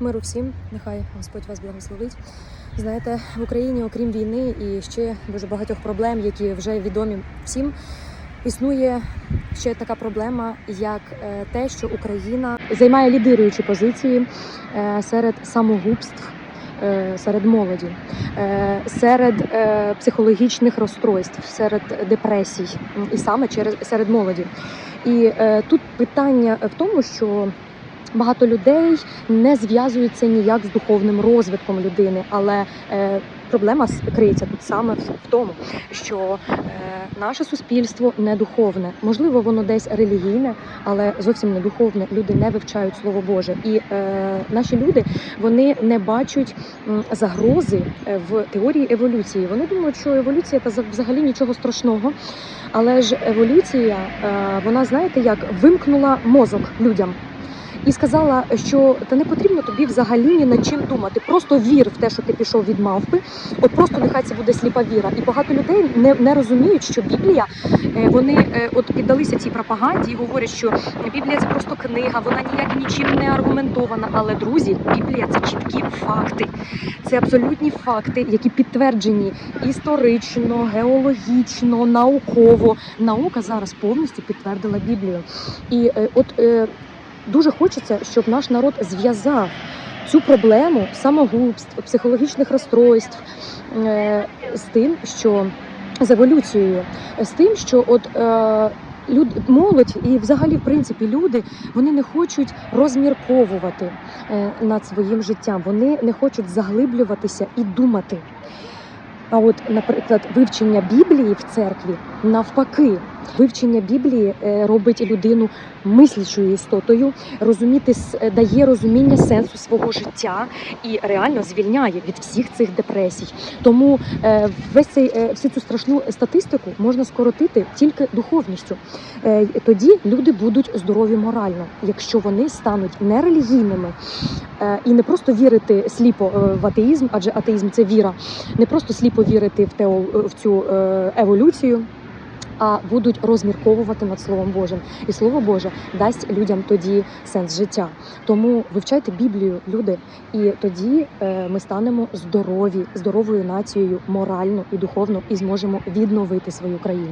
Миру всім, нехай Господь вас благословить. Знаєте, в Україні, окрім війни і ще дуже багатьох проблем, які вже відомі всім, існує ще така проблема, як е, те, що Україна займає лідируючі позиції е, серед самогубств. е, Серед молоді, серед психологічних розстройств, серед депресій, і саме через серед молоді. І тут питання в тому, що багато людей не зв'язуються ніяк з духовним розвитком людини, але е, проблема криється тут саме в, тому, що е, наше суспільство не духовне. Можливо, воно десь релігійне, але зовсім не духовне. Люди не вивчають слово Боже, і е, наші люди вони не бачать загрози е, в теорії еволюції. Вони думають, що еволюція та за- взагалі нічого страшного. Але ж еволюція, е, вона знаєте, як вимкнула мозок людям. І сказала, що та не потрібно тобі взагалі ні над чим думати. Просто вір в те, що ти пішов від мавпи. От просто нехай це буде сліпа віра. І багато людей не, не розуміють, що Біблія е, вони е, от піддалися цій пропаганді і говорять, що Біблія це просто книга, вона ніяк нічим не аргументована. Але друзі, Біблія це чіткі факти. Це абсолютні факти, які підтверджені історично, геологічно, науково. Наука зараз повністю підтвердила Біблію. І е, от дуже хочеться, щоб наш народ зв'язав цю проблему самогубств, психологічних розстройств е, з тим, що з еволюцією, з тим, що от. Е, Люд, молодь і взагалі, в принципі, люди вони не хочуть розмірковувати е, над своїм життям. Вони не хочуть заглиблюватися і думати. А от, наприклад, вивчення Біблії в церкві навпаки, вивчення Біблії е, робить людину мислячою істотою, розуміти е, дає розуміння сенсу свого життя і реально звільняє від всіх цих депресій. Тому е, весь цей всю цю страшну статистику можна скоротити тільки духовністю. Тоді люди будуть здорові морально, якщо вони стануть нерелігійними і не просто вірити сліпо в атеїзм, адже атеїзм це віра, не просто сліпо вірити в цю еволюцію. А будуть розмірковувати над словом Божим, і слово Боже дасть людям тоді сенс життя. Тому вивчайте Біблію, люди, і тоді е, ми станемо здорові, здоровою нацією морально і духовно, і зможемо відновити свою країну.